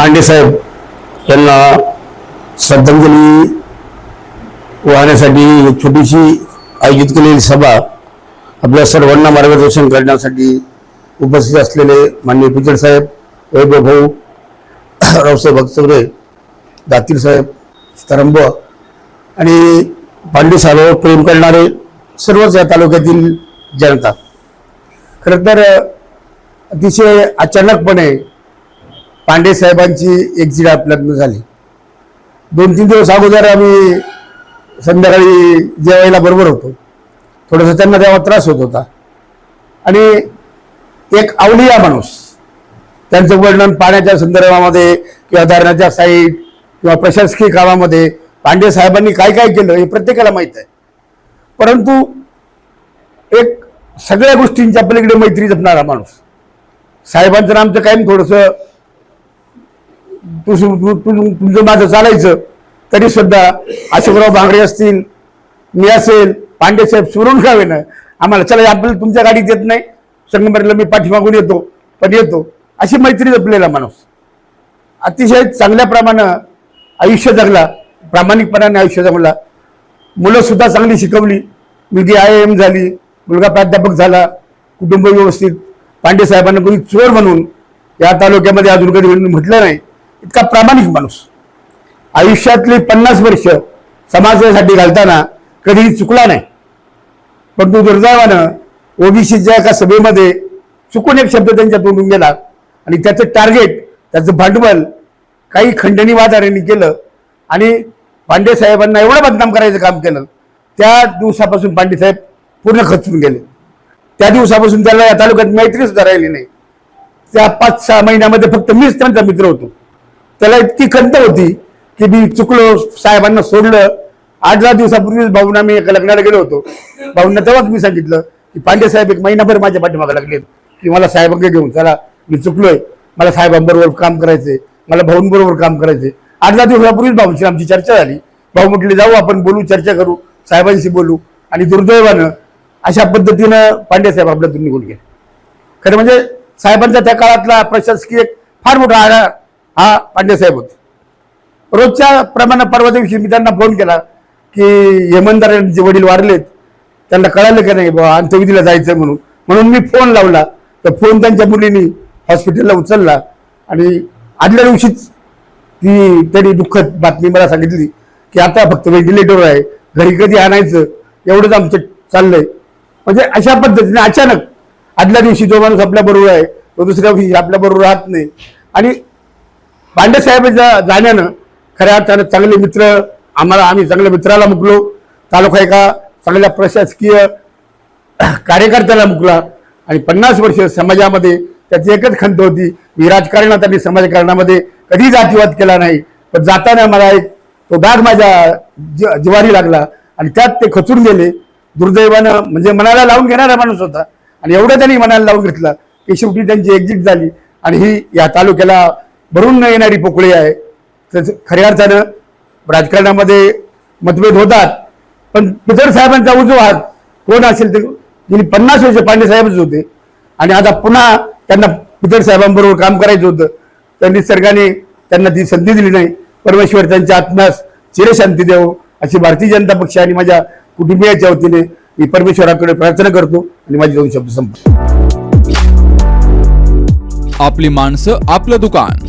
पांडे साहेब यांना श्रद्धांजली वाहण्यासाठी एक छोटीशी आयोजित केलेली सभा आपल्या सर्वांना मार्गदर्शन करण्यासाठी उपस्थित असलेले माननीय पिचड साहेब वैभव भाऊ रावसाहेब भक्तवरे दातीर साहेब स्तरंब आणि पांडे साहेबांवर प्रेम करणारे सर्वच या तालुक्यातील जनता. खरं तर अतिशय अचानकपणे पांडे साहेबांची एक्झिट आपल्यातनं झाली. दोन तीन दिवस अगोदर आम्ही संध्याकाळी जेवायला बरोबर होतो. थोडंसं त्यांना तेव्हा त्रास होत होता. आणि एक आवलिया माणूस त्यांचं वर्णन पाण्याच्या संदर्भामध्ये किंवा धरणाच्या साईट किंवा प्रशासकीय कामामध्ये पांडे साहेबांनी काय काय केलं हे प्रत्येकाला माहीत आहे. परंतु एक सगळ्या गोष्टींच्या पलीकडे मैत्री जपणारा माणूस साहेबांचं आणि आमचं कायम थोडंसं तुमचं माझं चालायचं तरी सुद्धा अशोकराव भांगरे असतील मी असेल पांडे साहेब सुरून खावे ना. आम्हाला चला आपल्याला तुमच्या गाडीत येत नाही. संगमनेरला मी पाठीमागून येतो पण येतो. अशी मैत्री जपलेला माणूस. अतिशय चांगल्या प्रमाणे आयुष्य जगला प्रामाणिकपणाने आयुष्य जगला. मुलं सुद्धा चांगली शिकवली. मुलगी आय एम झाली मुलगा प्राध्यापक झाला कुटुंब व्यवस्थित. पांडे साहेबांना कोणी चोर म्हणून या तालुक्यामध्ये अजून कधी म्हटलं नाही. इतका प्रामाणिक माणूस. आयुष्यातली पन्नास वर्ष समाजासाठी घालताना कधीही चुकला नाही. पण तो दुर्दैवानं ओबीसीच्या एका सभेमध्ये चुकून एक शब्द त्यांच्या तोंडून गेला आणि त्याचं टार्गेट त्याचं भांडवल काही खंडणी वादाऱ्यांनी केलं आणि पांडे साहेबांना एवढं बदनाम करायचं काम केलं त्या दिवसापासून पांडेसाहेब पूर्ण खचून गेले. त्या दिवसापासून त्याला या तालुक्यात मैत्री सुद्धा राहिली नाही. त्या पाच सहा महिन्यामध्ये फक्त मीच त्यांचा मित्र होतो. त्याला इतकी खंत होती की मी चुकलो साहेबांना सोडलं. आठ दहा दिवसापूर्वीच भाऊंना मी एका लग्नाला गेलो होतो. भाऊंना तेव्हाच मी सांगितलं की पांडे साहेब एक महिनाभर माझ्या पाठीमागे लागलेत की मला साहेबांकडे घेऊन चला मी चुकलोय. मला साहेबांबरोबर काम करायचंय. मला भाऊंबरोबर काम करायचंय. आठ दहा दिवसापूर्वीच भाऊंची आमची चर्चा झाली. भाऊ म्हटले जाऊ आपण बोलू चर्चा करू साहेबांशी बोलू. आणि दुर्दैवानं अशा पद्धतीनं पांडे साहेब आपल्यातून निघून गेले. खरं म्हणजे साहेबांचा त्या काळातला प्रशासकीय फार मोठा आधार हा पांडेसाहेब होते. रोजच्या प्रमाणे परवा दिवशी मी त्यांना फोन केला की हेमंतदार यांचे वडील वारलेत. त्यांना कळालं का नाही बाबा अंत्यविधीला जायचं म्हणून. म्हणून मी फोन लावला. तर फोन त्यांच्या मुलीनी हॉस्पिटलला उचलला आणि आदल्या दिवशीच ती त्यांनी दुःखद बातमी मला सांगितली की आता फक्त व्हेंटिलेटर आहे घरी कधी आणायचं एवढंच आमचं चाललंय. म्हणजे अशा पद्धतीने अचानक आदल्या दिवशी जो माणूस आपल्याबरोबर आहे तो दुसऱ्या दिवशी आपल्याबरोबर राहत नाही. आणि पांडेसाहेब जाण्यानं खऱ्या अर्थानं चांगले मित्र आम्हाला आम्ही चांगल्या मित्राला मुकलो. तालुका एका चांगल्या प्रशासकीय कार्यकर्त्याला मुकला. आणि पन्नास वर्ष समाजामध्ये त्याची एकच खंत होती मी राजकारणात आणि समाजकारणामध्ये कधी जातीवाद केला नाही. पण जाताना मला एक तो डाग माझ्या जी- जिवारी लागला आणि त्यात ते खचून गेले. दुर्दैवानं म्हणजे मनाला लावून घेणारा माणूस होता. आणि एवढं त्यांनी मनाला लावून घेतलं की शेवटी त्यांची एक्झिट झाली. आणि ही या तालुक्याला भरून न येणारी पोकळी आहे. तर खऱ्या अर्थानं राजकारणामध्ये मतभेद होतात. पण पितर साहेबांचा उजवा हात कोण असेल ते गेली पन्नास वर्ष पांडे साहेबच होते. आणि आता पुन्हा त्यांना पितर साहेबांबरोबर काम करायचं होतं. तर निसर्गाने त्यांना ती संधी दिली नाही. परमेश्वर त्यांच्या आत्म्यास चिरशांती देव अशी भारतीय जनता पक्ष आणि माझ्या कुटुंबियाच्या वतीने मी परमेश्वराकडे प्रार्थना करतो आणि माझे दोन शब्द संपतो आपली माणसं आपलं दुकान.